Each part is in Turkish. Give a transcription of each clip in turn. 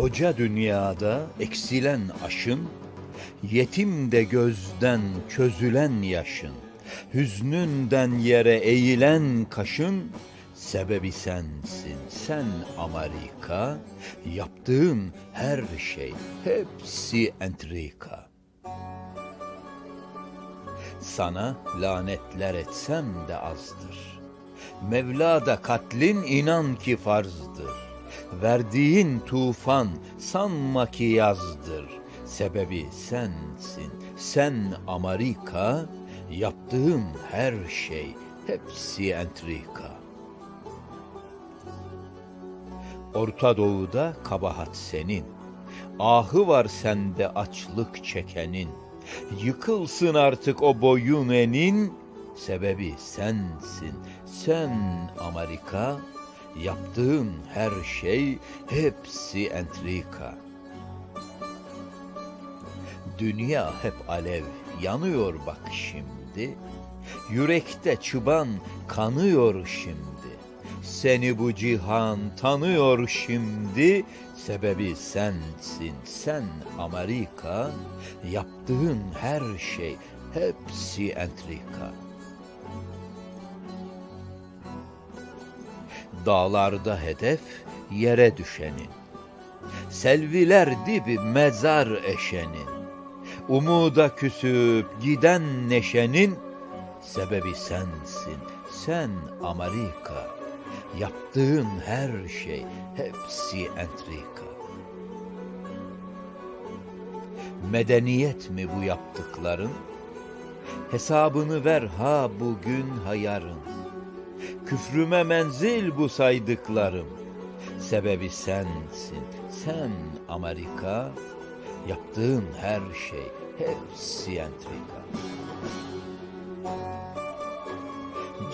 Koca dünyada eksilen aşın, yetim de gözden çözülen yaşın, hüznünden yere eğilen kaşın, sebebi sensin, sen Amerika, yaptığın her şey hepsi entrika. Sana lanetler etsem de azdır. Mevla da katlin inan ki farzdır. Verdiğin tufan sanma ki yazdır. Sebebi sensin, sen Amerika, yaptığın her şey hepsi entrika. Orta Doğu'da kabahat senin. Ahı var sende açlık çekenin. Yıkılsın artık o boyun enin. Sebebi sensin. Sen Amerika. Yaptığın her şey hepsi entrika. Dünya hep alev yanıyor bak şimdi. Yürekte çıban kanıyor şimdi. Seni bu cihan tanıyor şimdi. Sebebi sensin, sen Amerika. Yaptığın her şey hepsi entrika. Dağlarda hedef yere düşenin. Selviler dibi mezar eşenin. Umuda küsüp giden neşenin sebebi sensin. Sen Amerika. Yaptığın her şey hepsi entrika. Medeniyet mi bu yaptıkların? Hesabını ver ha bugün ha yarın. Küfrüme menzil bu saydıklarım. Sebebi sensin, sen Amerika. Yaptığın her şey hepsi entrika.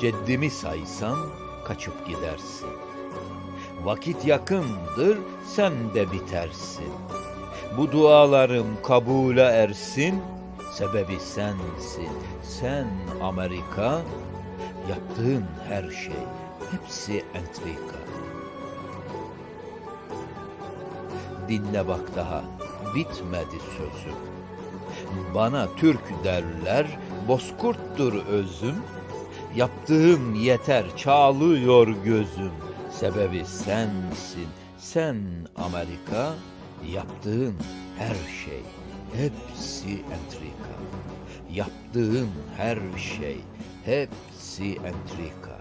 Ceddimi saysan kaçıp gidersin. Vakit yakındır sen de bitersin. Bu dualarım kabule ersin. Sebebi sensin. Sen Amerika. Yaptığın her şey hepsi entrika. Dinle bak daha bitmedi sözüm. Bana Türk derler, bozkurttur özüm. Yaptığım yeter, çağlıyor gözüm. Sebebi sensin, sen Amerika. Yaptığın her şey, hepsi entrika. Yaptığın her şey, Hepsi entrika.